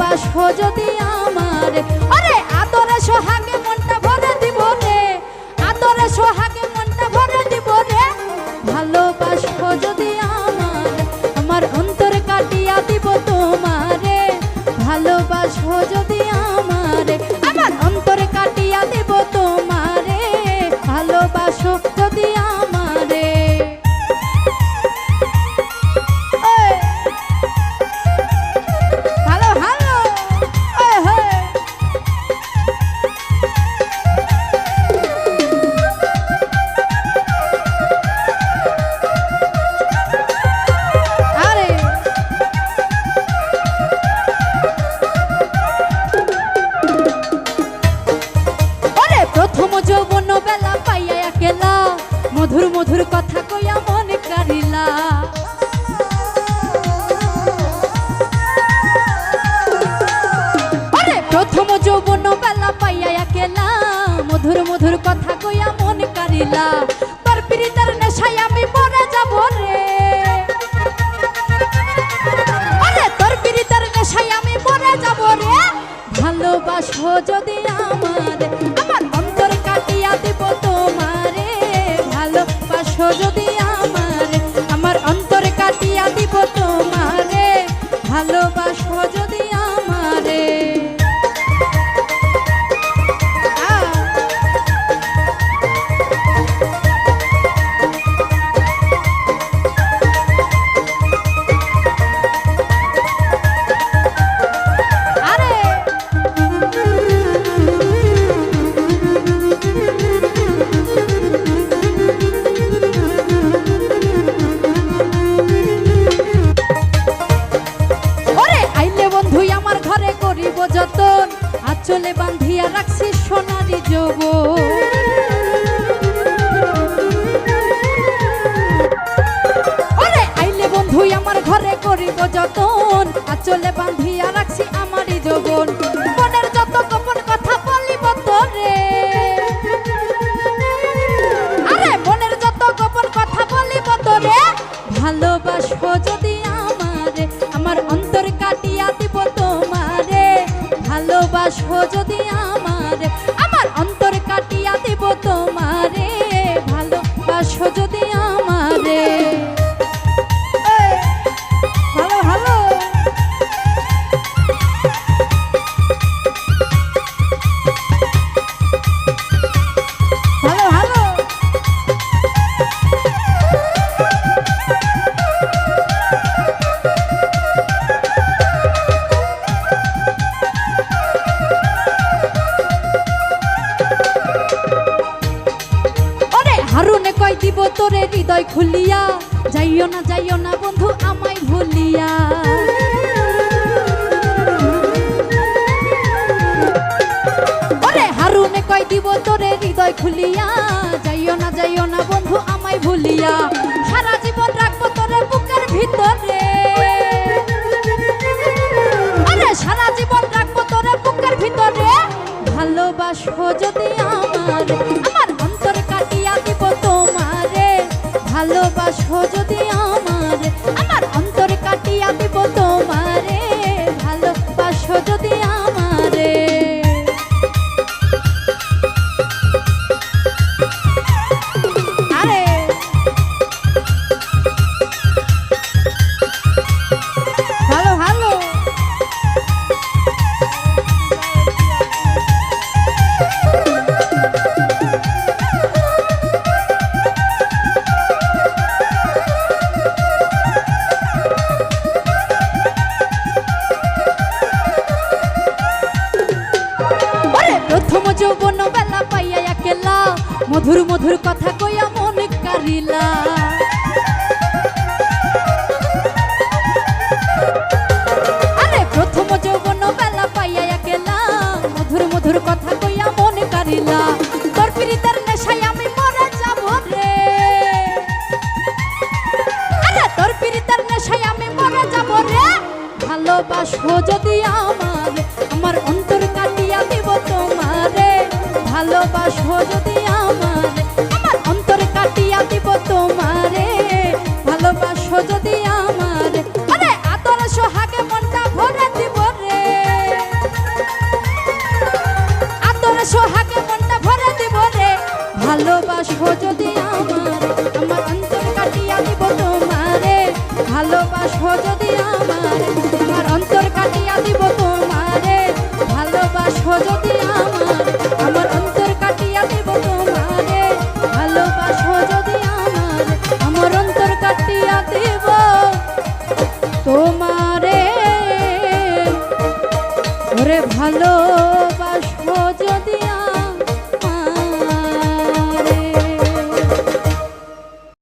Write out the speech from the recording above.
ভালোবাসো যদি মধুর মধুর কথা কইয়া মনে কারিলা প্রথম যৌবন বেলা পাইয়া একেলা মধুর মধুর কথা কইয়া মনে কারিলা তোর পিরিতার নেশায় আমি মরে যাব রে। আরে তোর পিরিতার নেশায় আমি মরে যাব রে। ভালোবাসো যদি ভালোবাসো যদি আমারে হারুনে কই দিব তোরে হৃদয় খুলিয়া। যাইও না যাইও না বন্ধু, আমায় ভুলিয়া। ওরে হারুনে কই দিব তোরে হৃদয় খুলিয়া। যাইও না যাইও না বন্ধু, আমায় ভুলিয়া। সারা জীবন রাখব তোরে বুকের ভিতরে। আরে সারা জীবন রাখব তোরে বুকের ভিতরে। ভালোবাসো যদি যৌবন বেলা পাইয়া একেলা। মধুর মধুর কথা কইয়া মন কারিলা। আমি মরা যাব রে। আরে তোর আমি মরা যাব ভালোবাসো যদি আমার আমার অন্তর ভালোবাসো যদি আমার আমার অন্তর কাটিয়া দিব তোমারে। ভালোবাসো যদি আমার আরে আদর সোহাগে মনটা ভরে দিব রে। আতর সোহাগে মনটা ভরে দিব রে। ভালোবাসো যদি তোমারে ওরে ভালোবাসো